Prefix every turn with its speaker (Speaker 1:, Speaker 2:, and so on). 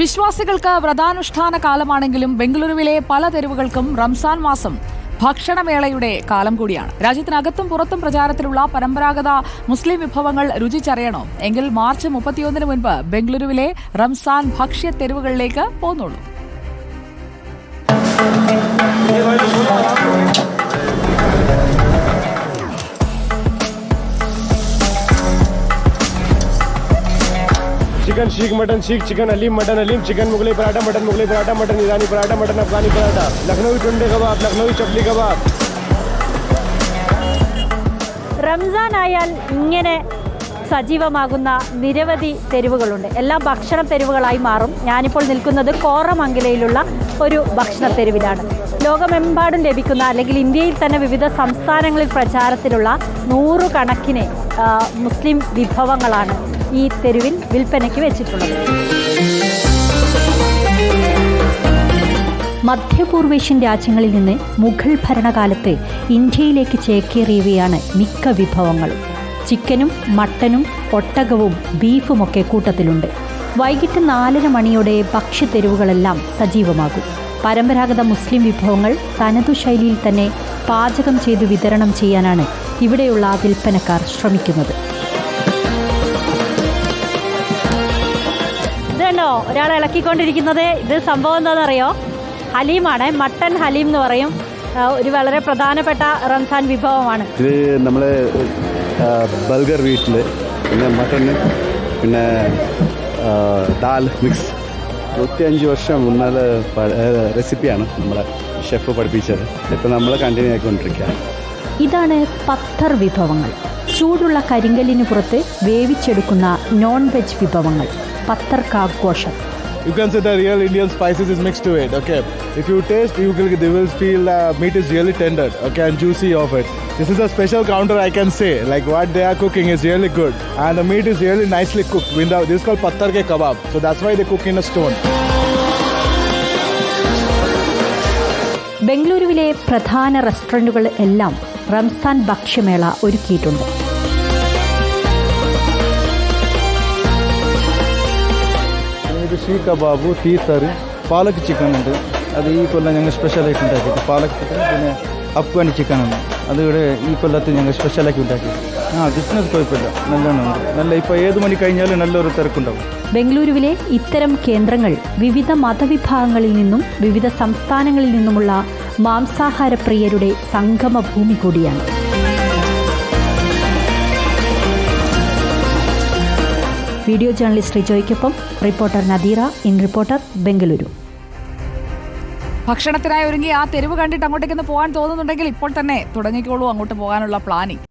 Speaker 1: വിശ്വാസികൾക്ക് വ്രതാനുഷ്ഠാന കാലമാണെങ്കിലും ബംഗളൂരുവിലെ പല തെരുവുകൾക്കും റംസാൻ മാസം ഭക്ഷണമേളയുടെ കാലം കൂടിയാണ്. രാജ്യത്തിനകത്തും പുറത്തും പ്രചാരത്തിലുള്ള പരമ്പരാഗത മുസ്ലിം വിഭവങ്ങൾ രുചിച്ചറിയണോ? എങ്കിൽ മാർച്ച് മുപ്പത്തിയൊന്നിന് മുൻപ് ബംഗളൂരുവിലെ റംസാൻ ഭക്ഷ്യ തെരുവുകളിലേക്ക് പോന്നോളൂ.
Speaker 2: Chicken seekh mutton seekh chicken haleem mutton haleem chicken Mughlai paratha mutton Mughlai paratha mutton Irani paratha mutton Afghani paratha Lakhnavi Tunday kebab Lakhnavi chapli kebab.
Speaker 3: Ramzan ആയാൽ ഇങ്ങനെ സജീവമാകുന്ന നിരവധി തെരുവുകളുണ്ട്. എല്ലാം ഭക്ഷണ തെരുവുകളായി മാറും. ഞാനിപ്പോൾ നിൽക്കുന്നത് കോറമംഗലയിലുള്ള ഒരു ഭക്ഷണ തെരുവിലാണ്. ലോകമെമ്പാടും ലഭിക്കുന്ന അല്ലെങ്കിൽ ഇന്ത്യയിൽ തന്നെ വിവിധ സംസ്ഥാനങ്ങളിൽ പ്രചാരത്തിലുള്ള നൂറുകണക്കിന് മുസ്ലിം വിഭവങ്ങളാണ് ഈ തെരുവിൽ വിൽപ്പനയ്ക്ക് വെച്ചിട്ടുള്ളത്. മധ്യപൂർവേഷ്യൻ രാജ്യങ്ങളിൽ നിന്ന് മുഗൾ ഭരണകാലത്ത് ഇന്ത്യയിലേക്ക് ചേക്കേറിയവയാണ് മിക്ക വിഭവങ്ങളും. ചിക്കനും മട്ടനും ഒട്ടകവും ബീഫുമൊക്കെ കൂട്ടത്തിലുണ്ട്. വൈകിട്ട് നാലര മണിയോടെ ഭക്ഷ്യത്തെരുവുകളെല്ലാം സജീവമാകും. പരമ്പരാഗത മുസ്ലിം വിഭവങ്ങൾ തനതു ശൈലിയിൽ തന്നെ പാചകം ചെയ്തു വിതരണം ചെയ്യാനാണ് ഇവിടെയുള്ള വിൽപ്പനക്കാർ ശ്രമിക്കുന്നത്. ഇതുണ്ടോ ഒരാൾ ഇളക്കിക്കൊണ്ടിരിക്കുന്നത്. ഇത് സംഭവം എന്താണെന്നറിയോ? ഹലീമാണ്. മട്ടൻ ഹലീം എന്ന് പറയും. ഒരു വളരെ പ്രധാനപ്പെട്ട റംസാൻ വിഭവമാണ്.
Speaker 4: ഇത് നമ്മൾ ബർഗർ വീട്ടിൽ പിന്നെ മട്ടൻ പിന്നെ ദാൽ മിക്സ്. ഇരുപത്തിയഞ്ച് വർഷം മുന്നാൽ റെസിപ്പിയാണ് നമ്മളെ ഷെഫ് പഠിപ്പിച്ചത്. ഇപ്പം നമ്മൾ കണ്ടിന്യൂ ആയിക്കൊണ്ടിരിക്കുക
Speaker 3: ഇതാണ് പത്തർ വിഭവങ്ങൾ. ചൂടുള്ള കരിങ്കലിന് പുറത്ത് വേവിച്ചെടുക്കുന്ന നോൺ വെജ് വിഭവങ്ങൾ. Patthar കാഘോഷം
Speaker 5: you can say the real Indian spices is mixed to it. Okay, if you taste, you will they will feel uh, meat is really tender. Okay, and juicy of it. This is a special counter I can say. Like what they are cooking is really good, and the meat is really nicely cooked. This is called pattar ke kebab. So that's why they cook in a stone.
Speaker 3: ബംഗളൂരുവിലെ പ്രധാന റെസ്റ്റോറന്റുകൾ എല്ലാം റംസാൻ ഭക്ഷ്യമേള ഒരുക്കിയിട്ടുണ്ട്
Speaker 5: ഷീ കബാബ് തീത്തറ് palak chicken ഉണ്ട്. അത് ഈ കൊല്ലം ഞങ്ങൾ സ്പെഷ്യലായിട്ട് ഉണ്ടാക്കിയത്. പാലക് ചിക്കൻ പിന്നെ അഫ്ഗാനി ചിക്കൻ ഉണ്ട്. അത് ഇവിടെ ഈ കൊല്ലത്ത് ഞങ്ങൾ സ്പെഷ്യലാക്കി ഉണ്ടാക്കി. ആ ബിസിനസ് കുഴപ്പമില്ല. നല്ലോണം ഉണ്ട്. നല്ല ഇപ്പൊ ഏത് മണി കഴിഞ്ഞാലും നല്ലൊരു തിരക്കുണ്ടാവും.
Speaker 3: ബംഗളൂരുവിലെ ഇത്തരം കേന്ദ്രങ്ങൾ വിവിധ മതവിഭാഗങ്ങളിൽ നിന്നും വിവിധ സംസ്ഥാനങ്ങളിൽ നിന്നുമുള്ള മാംസാഹാര പ്രിയരുടെ സംഗമ ഭൂമി കൂടിയാണ്. Video journalist റിജോയ്ക്കൊപ്പം reporter Nadeera in reporter Bengaluru.
Speaker 1: ഭക്ഷണത്തിനായി ഒരുങ്ങി ആ തെരുവ് കണ്ടിട്ട് അങ്ങോട്ടേക്കൊന്ന് പോകാൻ തോന്നുന്നുണ്ടെങ്കിൽ ഇപ്പോൾ തന്നെ തുടങ്ങിക്കോളൂ അങ്ങോട്ട് പോകാനുള്ള പ്ലാനിങ്